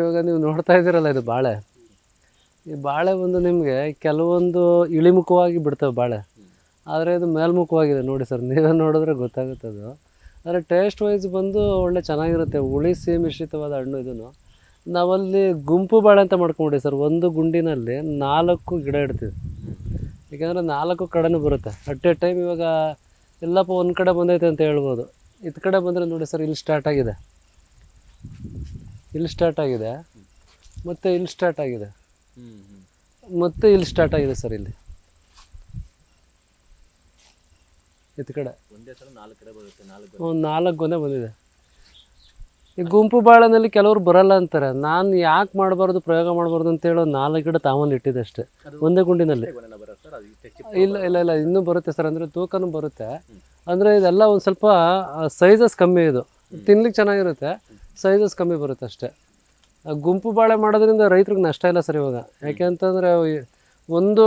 ಇವಾಗ ನೀವು ನೋಡ್ತಾ ಇದ್ದೀರಲ್ಲ ಇದು ಬಾಳೆ. ಈ ಬಾಳೆ ಬಂದು ನಿಮಗೆ ಕೆಲವೊಂದು ಇಳಿಮುಖವಾಗಿ ಬಿಡ್ತವೆ ಬಾಳೆ. ಆದರೆ ಇದು ಮೇಲ್ಮುಖವಾಗಿದೆ ನೋಡಿ ಸರ್, ನೀವೇ ನೋಡಿದ್ರೆ ಗೊತ್ತಾಗುತ್ತೆ ಅದು. ಆದರೆ ಟೇಸ್ಟ್ ವೈಸ್ ಬಂದು ಒಳ್ಳೆ ಚೆನ್ನಾಗಿರುತ್ತೆ, ಹುಳಿ ಮಿಶ್ರಿತವಾದ ಹಣ್ಣು ಇದನ್ನು. ನಾವಲ್ಲಿ ಗುಂಪು ಬಾಳೆ ಅಂತ ಮಾಡ್ಕೊಂಬಿಡಿ ಸರ್, ಒಂದು ಗುಂಡಿನಲ್ಲಿ ನಾಲ್ಕು ಗಿಡ ಇಡ್ತೀವಿ. ಯಾಕೆಂದರೆ ನಾಲ್ಕು ಕಡೆನೂ ಬರುತ್ತೆ. ಅಟ್ ಎ ಟೈಮ್ ಇವಾಗ ಎಲ್ಲಪ್ಪ ಒಂದು ಕಡೆ ಬಂದೈತೆ ಅಂತ ಹೇಳ್ಬೋದು. ಇತ್ತ ಕಡೆ ಬಂದರೆ ನೋಡಿ ಸರ್, ಇಲ್ಲಿ ಸ್ಟಾರ್ಟ್ ಆಗಿದೆ. ಇಲ್ಲಿ ಸ್ಟಾರ್ಟ್ ಆಗಿದೆ. ಮತ್ತೆ ಇಲ್ಲಿ ಸ್ಟಾರ್ಟ್ ಆಗಿದೆ. ಮತ್ತೆ ಇಲ್ಲಿ ಸ್ಟಾರ್ಟ್ ಆಗಿದೆ ಸರ್ ಇಲ್ಲಿ. ಇತ್ತ ಕಡೆ. ಒಂದೇ ನಾಲ್ಕು ಗೊನೆ ಬಂದಿದೆ. ಈ ಗುಂಪು ಬಾಳೆನಲ್ಲಿ ಕೆಲವರು ಬರಲ್ಲ ಅಂತಾರೆ. ನಾನು ಯಾಕೆ ಮಾಡಬಾರ್ದು ಪ್ರಯೋಗ ಮಾಡಬಾರ್ದು ಅಂತ ಹೇಳೋ ನಾಲ್ಕು ಗಿಡ ತಾವೊಂದು ಇಟ್ಟಿದೆ ಅಷ್ಟೇ ಒಂದೇ ಗುಂಡಿನಲ್ಲಿ. ಇಲ್ಲ ಇಲ್ಲ ಇಲ್ಲ ಇನ್ನೂ ಬರುತ್ತೆ ಸರ್ ಅಂದರೆ ತೂಕನೂ ಬರುತ್ತೆ. ಅಂದರೆ ಇದೆಲ್ಲ ಒಂದು ಸ್ವಲ್ಪ ಸೈಜಸ್ ಕಮ್ಮಿ ಇದು. ತಿನ್ಲಿಕ್ಕೆ ಚೆನ್ನಾಗಿರುತ್ತೆ. ಸೈಜಸ್ ಕಮ್ಮಿ ಬರುತ್ತೆ ಅಷ್ಟೇ. ಗುಂಪು ಬಾಳೆ ಮಾಡೋದ್ರಿಂದ ರೈತ್ರಿಗೆ ನಷ್ಟ ಇಲ್ಲ ಸರ್ ಇವಾಗ. ಯಾಕೆ ಅಂತಂದರೆ ಒಂದು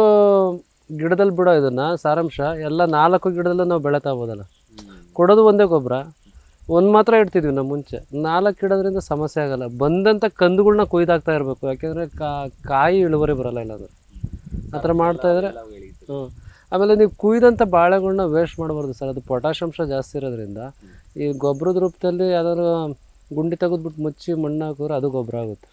ಗಿಡದಲ್ಲಿ ಬಿಡೋ ಇದನ್ನು ಸಾರಾಂಶ ಎಲ್ಲ ನಾಲ್ಕು ಗಿಡದಲ್ಲೂ ನಾವು ಬೆಳೀತಾ ಹೋಗೋದಲ್ಲ. ಕೊಡೋದು ಒಂದೇ ಗೊಬ್ಬರ. ಒಂದು ಮಾತ್ರ ಇಡ್ತಿದ್ವಿ ನಮ್ಮ ಮುಂಚೆ. ನಾಲ್ಕು ಗಿಡದ್ರಿಂದ ಸಮಸ್ಯೆ ಆಗಲ್ಲ. ಬಂದಂಥ ಕಂದುಗಳನ್ನ ಕೊಯ್ದಾಗ್ತಾ ಇರಬೇಕು. ಯಾಕೆಂದರೆ ಕಾಯಿ ಇಳುವರಿ ಬರಲ್ಲ ಇಲ್ಲಾಂದ್ರೆ ಆ ಥರ ಮಾಡ್ತಾ ಇದ್ರೆ ಹ್ಞೂ ಆಮೇಲೆ ನೀವು ಕುಯ್ದಂಥ ಬಾಳೆಗಳನ್ನ ವೇಸ್ಟ್ ಮಾಡಬಾರ್ದು ಸರ್. ಅದು ಪೊಟ್ಯಾಷ್ ಜಾಸ್ತಿ ಇರೋದ್ರಿಂದ ಈ ಗೊಬ್ಬರದ ರೂಪದಲ್ಲಿ ಯಾವ್ದಾದ್ರು ಗುಂಡಿ ತೆಗೆದ್ಬಿಟ್ಟು ಮುಚ್ಚಿ ಮಣ್ಣು ಹಾಕಿದ್ರೆ ಅದು ಗೊಬ್ಬರ ಆಗುತ್ತೆ.